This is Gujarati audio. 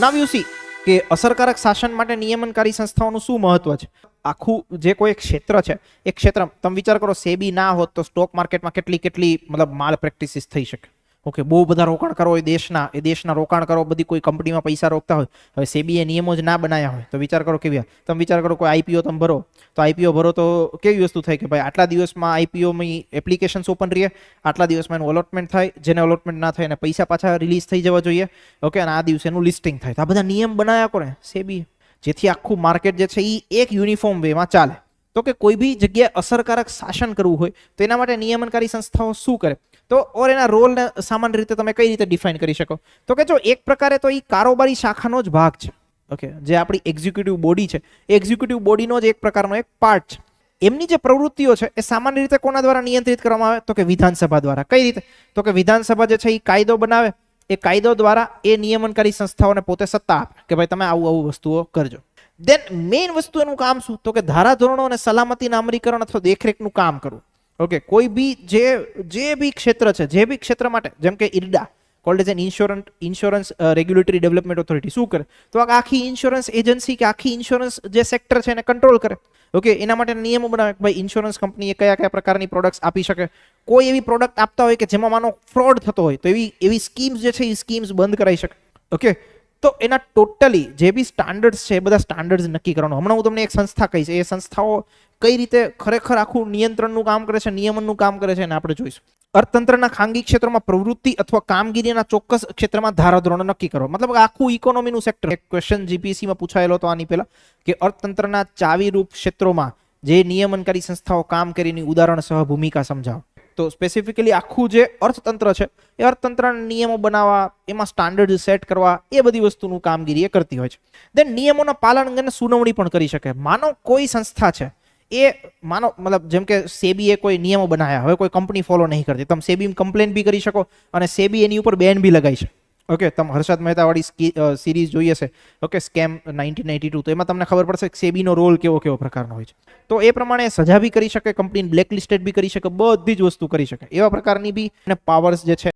નાવ યુ કે અસરકારક શાસન માટે નિયમનકારી સંસ્થાઓનું શું મહત્વ છે? આખું જે કોઈ ક્ષેત્ર છે, એ ક્ષેત્ર તમે વિચાર કરો સેબી ના હોત તો સ્ટોક માર્કેટમાં કેટલી કેટલી મતલબ માલ પ્રેક્ટિસિસ થઈ શકે. ઓકે, બહુ બધા રોકાણકારો હોય દેશના, એ દેશના રોકાણકારો બધી કોઈ કંપનીમાં પૈસા રોકતા હોય. હવે સેબીએ નિયમો જ ના બનાવ્યા હોય, તો વિચાર કરો કેવી તમે વિચાર કરો કોઈ આઈપીઓ તમે ભરો, તો આઈપીઓ ભરો તો કેવી વસ્તુ થાય કે ભાઈ આટલા દિવસમાં આઈપીઓમાં એપ્લિકેશન્સ ઓપન રહીએ આટલા દિવસમાં એનું અલોટમેન્ટ થાય, જેને અલોટમેન્ટ ના થાય અને પૈસા પાછા રિલીઝ થઈ જવા જોઈએ, ઓકે, અને આ દિવસે એનું લિસ્ટિંગ થાય. તો આ બધા નિયમ બનાવ્યા કોને? સેબી જેથી આખું માર્કેટ જે છે એ એક યુનિફોર્મ વેમાં ચાલે. તો કે કોઈ બી જગ્યાએ અસરકારક શાસન કરવું હોય, તો એના માટે નિયમનકારી સંસ્થાઓ શું કરે? તો ઓર એના રોલને સામાન્ય રીતે તમે કઈ રીતે ડિફાઇન કરી શકો? તો કે જો એક પ્રકારે તો એ કારોબારી શાખાનો જ ભાગ છે. ઓકે જે આપણી એક્ઝિક્યુટિવ બોડી છે. એ એક્ઝિક્યુટિવ બોડીનો જ એક પ્રકારનો એક પાર્ટ છે. એમની જે પ્રવૃત્તિઓ છે, એ સામાન્ય રીતે કોના દ્વારા નિયંત્રિત કરવામાં આવે? તો કે વિધાનસભા દ્વારા. કઈ રીતે? તો કે વિધાનસભા જે છે એ કાયદો બનાવે. એ કાયદો દ્વારા એ નિયમનકારી સંસ્થાઓને પોતે સત્તા આપે કે ભાઈ તમે આવું આવું વસ્તુઓ કરજો. દેન મેઇન વસ્તુ એનું કામ શું? તો કે ધારાધોરણો અને સલામતીના અમલીકરણ અથવા દેખરેખનું કામ કરવું. ઓકે કોઈ બી જે જે બી ક્ષેત્ર છે, જે બી ક્ષેત્ર માટે, જેમ કે IRDA called as an insurance insurance regulatory development authority શું કરે? તો આ આખી ઇન્સ્યોરન્સ એજન્સી કે આખી ઇન્સ્યોરન્સ જે સેક્ટર છે એને કંટ્રોલ કરે. ઓકે એના માટે નિયમો બનાવે કે ભાઈ ઇન્સ્યોરન્સ કંપનીએ કયા કયા પ્રકારની પ્રોડક્ટ્સ આપી શકે. કોઈ એવી પ્રોડક્ટ આપતા હોય કે જેમાં માનો ફ્રોડ થતો હોય, તો એવી એવી સ્કીમ્સ જે છે, એ સ્કીમ્સ બંધ કરાવી શકે. ઓકે તો એના ટોટલી જે બી સ્ટાન્ડર્ડ્સ છે એ બધા સ્ટાન્ડર્ડ્સ નક્કી કરવાનું. હમણાં હું તમને એક સંસ્થા કહીશ. એ સંસ્થાઓ કઈ રીતે ખરેખર આખું નિયંત્રણનું કામ કરે છે, નિયમનનું કામ કરે છે એને આપણે જોઈશું. અર્થતંત્રના ખાનગી ક્ષેત્રમાં પ્રવૃત્તિ અથવા કામગીરીના ચોક્કસ ક્ષેત્રમાં ધારાધોરણો નક્કી કરો. મતલબ આખું ઇકોનોમીનું સેક્ટર એક ક્વેશ્ચન જીપીસીમાં પૂછાયેલો હતો આની પહેલા કે અર્થતંત્રના ચાવીરૂપ ક્ષેત્રોમાં જે નિયમનકારી સંસ્થાઓ કામ કરીને ઉદાહરણ સહ ભૂમિકા સમજાવો. તો સ્પેસિફિકલી આખું જે અર્થતંત્ર છે, એ અર્થતંત્રના નિયમો બનાવવા, એમાં સ્ટાન્ડર્ડ સેટ કરવા, એ બધી વસ્તુનું કામગીરી એ કરતી હોય છે. દેન નિયમોના પાલન અંગેને સુનાવણી પણ કરી શકે. માનો કોઈ સંસ્થા છે, એ માનો મતલબ જેમ કે સેબીએ કોઈ નિયમો બનાવ્યા, હવે કોઈ કંપની ફોલો નહીં કરતી. તમે સેબી કમ્પ્લેન બી કરી શકો અને સેબી એની ઉપર બેન બી લગાવી શકે. ઓકે તમે હર્ષદ મહેતાવાળી સિરીઝ જોઈએ છે okay scam nineteen ninety two તો એમાં તમને ખબર પડશે સેબીનો રોલ કેવો કેવો પ્રકારનો હોય છે. તો એ પ્રમાણે સજા બી કરી શકે કંપની બ્લેક લિસ્ટેડ બી કરી શકે, બધી જ વસ્તુ કરી શકે. એવા પ્રકારની બી પાવર્સ જે છે